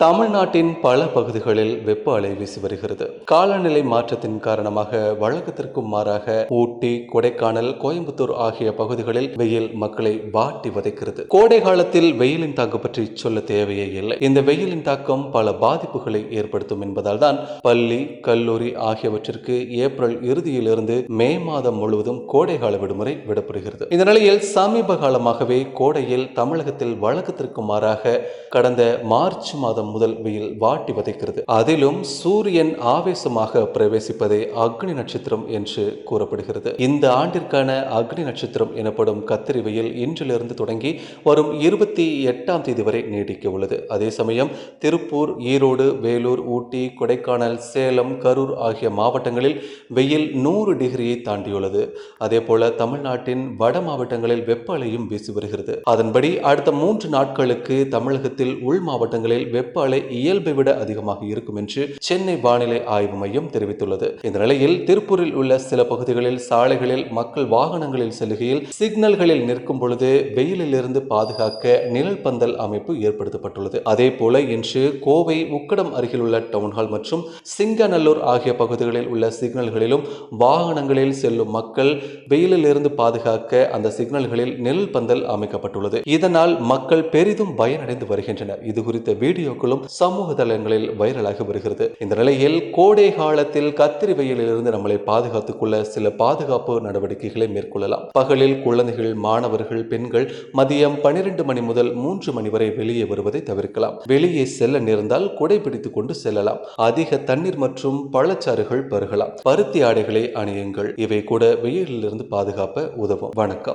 தமிழ்நாட்டின் பல பகுதிகளில் வெப்ப அலை வீசி வருகிறது. காலநிலை மாற்றத்தின் காரணமாக வழக்கத்திற்கும் மாறாக ஊட்டி கொடைக்கானல் கோயம்புத்தூர் ஆகிய பகுதிகளில் வெயில் மக்களை வாட்டி வதைக்கிறது. கோடை காலத்தில் வெயிலின் தாக்கம் பற்றி சொல்ல தேவையே இல்லை. இந்த வெயிலின் தாக்கம் பல பாதிப்புகளை ஏற்படுத்தும் என்பதால் தான் பள்ளி கல்லூரி ஆகியவற்றிற்கு ஏப்ரல் இறுதியிலிருந்து மே மாதம் முழுவதும் கோடைகால விடுமுறை விடப்படுகிறது. இந்த நிலையில் சமீப காலமாகவே கோடையில் தமிழகத்தில் வழக்கத்திற்கு மாறாக கடந்த மார்ச் மாதம் முதல் வெயில் வாட்டி வதைக்கிறது. அதிலும் சூரியன் ஆவேசமாக பிரவேசிப்பதே அக்னி நட்சத்திரம் என்று கூறப்படுகிறது. இந்த ஆண்டிற்கான அக்னி நட்சத்திரம் எனப்படும் கத்திரி வெயில் இன்றிலிருந்து தொடங்கி வரும் இருபத்தி எட்டாம் தேதி வரை நீடிக்க உள்ளது. அதே சமயம் திருப்பூர் ஈரோடு வேலூர் ஊட்டி கொடைக்கானல் சேலம் கரூர் ஆகிய மாவட்டங்களில் வெயில் நூறு டிகிரியை தாண்டியுள்ளது. அதே போல தமிழ்நாட்டின் வட மாவட்டங்களில் வெப்ப அலையும் வீசி வருகிறது. அதன்படி அடுத்த மூன்று நாட்களுக்கு தமிழகத்தில் உள் மாவட்டங்களில் வெப்ப அலை இயல்பை விட அதிகமாக இருக்கும் என்று சென்னை வானிலை ஆய்வு மையம் தெரிவித்துள்ளது. இந்த நிலையில் திருப்பூரில் உள்ள சில பகுதிகளில் சாலைகளில் மக்கள் வாகனங்களில் செல்லுகையில் சிக்னல்களில் நிற்கும் பொழுது வெயிலிலிருந்து பாதுகாக்க நிழல் பந்தல் அமைப்பு ஏற்படுத்தப்பட்டுள்ளது. அதே போல இன்று கோவை உக்கடம் அருகில் உள்ள டவுன்ஹால் மற்றும் சிங்கநல்லூர் ஆகிய பகுதிகளில் உள்ள சிக்னல்களிலும் வாகனங்களில் செல்லும் மக்கள் வெயிலிலிருந்து பாதுகாக்க அந்த சிக்னல்களில் நிழல் பந்தல் அமைக்கப்பட்டுள்ளது. இதனால் மக்கள் பெரிதும் பயனடைந்து வருகின்றனர். இது குறித்த வீடியோக்கள் வீடியோக்களும் சமூக தளங்களில் வைரலாகி வருகிறது. இந்த நிலையில் கோடை காலத்தில் கத்திரி வெயிலிலிருந்து நம்மளை பாதுகாத்துக் கொள்ள சில பாதுகாப்பு நடவடிக்கைகளை மேற்கொள்ளலாம். பகலில் குழந்தைகள் மாணவர்கள் பெண்கள் மதியம் பனிரெண்டு மணி முதல் மூன்று மணி வரை வெளியே வருவதை தவிர்க்கலாம். வெளியே செல்ல நேர்ந்தால் குடை பிடித்துக் கொண்டு செல்லலாம். அதிக தண்ணீர் மற்றும் பழச்சாறுகள் பருகலாம். பருத்தி ஆடைகளை அணியுங்கள். இவை கூட வெயிலிலிருந்து பாதுகாப்ப உதவும். வணக்கம்.